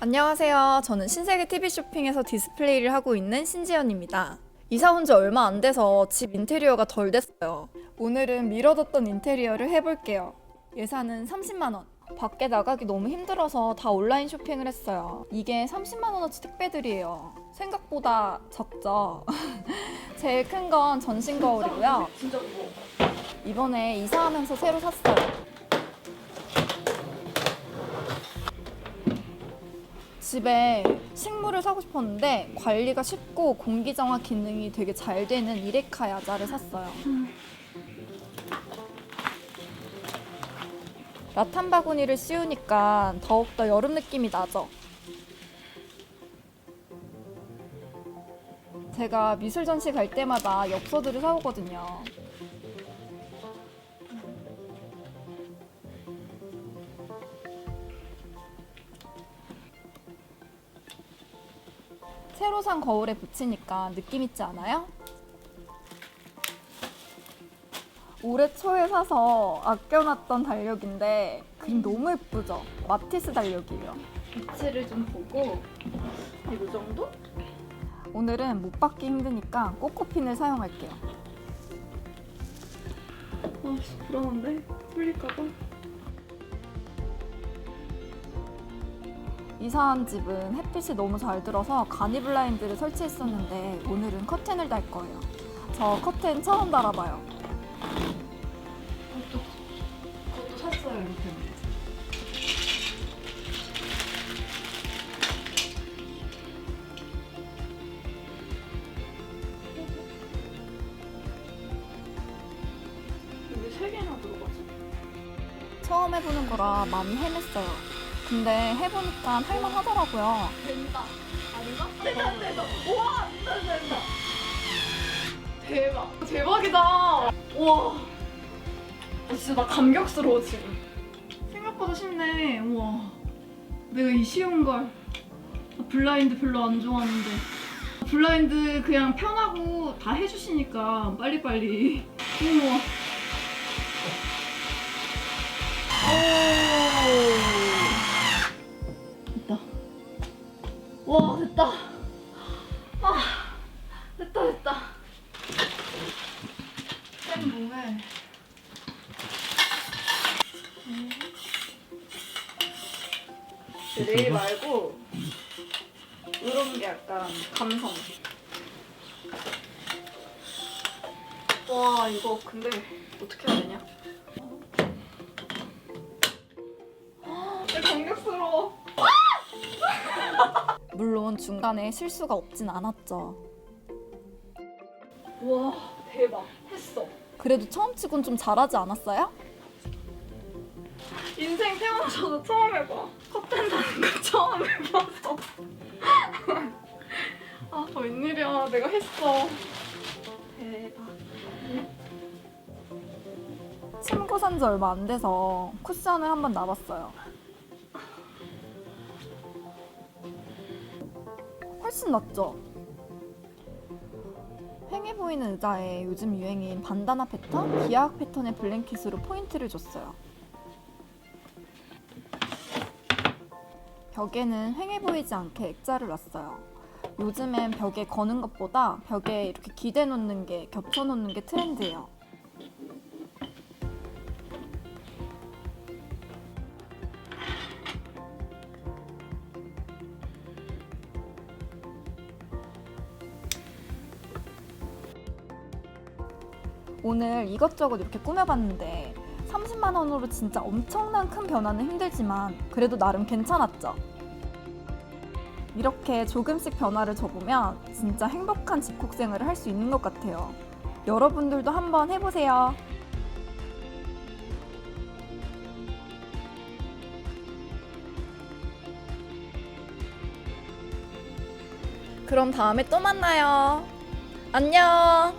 안녕하세요. 저는 신세계 TV 쇼핑에서 디스플레이를 하고 있는 신지연입니다. 이사 온 지 얼마 안 돼서 집 인테리어가 덜 됐어요. 오늘은 미뤄뒀던 인테리어를 해볼게요. 예산은 30만 원. 밖에 나가기 너무 힘들어서 다 온라인 쇼핑을 했어요. 이게 30만 원어치 택배들이에요. 생각보다 적죠. 제일 큰 건 전신 거울이고요. 이번에 이사하면서 새로 샀어요. 집에 식물을 사고 싶었는데 관리가 쉽고 공기 정화 기능이 되게 잘 되는 이레카 야자를 샀어요. 라탄 바구니를 씌우니까 더욱더 여름 느낌이 나죠. 제가 미술 전시 갈 때마다 엽서들을 사오거든요. 새로 산 거울에 붙이니까 느낌 있지 않아요? 올해 초에 사서 아껴놨던 달력인데 그림 너무 예쁘죠? 마티스 달력이에요. 위치를 좀 보고 이 정도? 오늘은 못 받기 힘드니까 꼬꼬핀을 사용할게요. 아, 불안한데? 풀릴까봐? 이사한 집은 햇빛이 너무 잘 들어서 가니 블라인드를 설치했었는데 오늘은 커튼을 달 거예요. 저 커튼 처음 달아봐요. 이렇게. 여기 세 개나 들어가지? 처음 해보는 거라 많이 헤맸어요. 근데 해보니까 할만하더라고요. 된다. 아닌가? 된다, 된다. 우와, 된다, 된다. 대박. 대박이다. 우와. 아, 진짜 나 감격스러워, 지금. 생각보다 쉽네. 우와. 내가 이 쉬운 걸. 나 블라인드 별로 안 좋아하는데. 블라인드 그냥 편하고 다 해주시니까 빨리빨리. 우와. 오. 됐다. 와 됐다. 아 됐다 됐다. 쌤 뭐해? 내일 말고 이런 게 약간 감성. 와 이거 근데 어떻게 해야 되냐? 아, 감격스러워. 물론 중간에 실수가 없진 않았죠. 와 대박 했어. 그래도 처음 치곤 좀 잘하지 않았어요? 인생 태어나서도 처음 해봐. 컵된다는 거 처음 해봐서. 아, 웬일이야. 내가 했어. 대박. 침구 산지 얼마 안 돼서 쿠션을 한번 놔봤어요. 훨씬 낫죠? 휑해 보이는 의자에 요즘 유행인 반다나 패턴, 기악 패턴의 블랭킷으로 포인트를 줬어요. 벽에는 휑해 보이지 않게 액자를 놨어요. 요즘엔 벽에 거는 것보다 벽에 이렇게 기대 놓는 게 겹쳐 놓는 게 트렌드예요. 오늘 이것저것 이렇게 꾸며봤는데 30만 원으로 진짜 엄청난 큰 변화는 힘들지만 그래도 나름 괜찮았죠. 이렇게 조금씩 변화를 줘보면 진짜 행복한 집콕 생활을 할 수 있는 것 같아요. 여러분들도 한번 해보세요. 그럼 다음에 또 만나요. 안녕.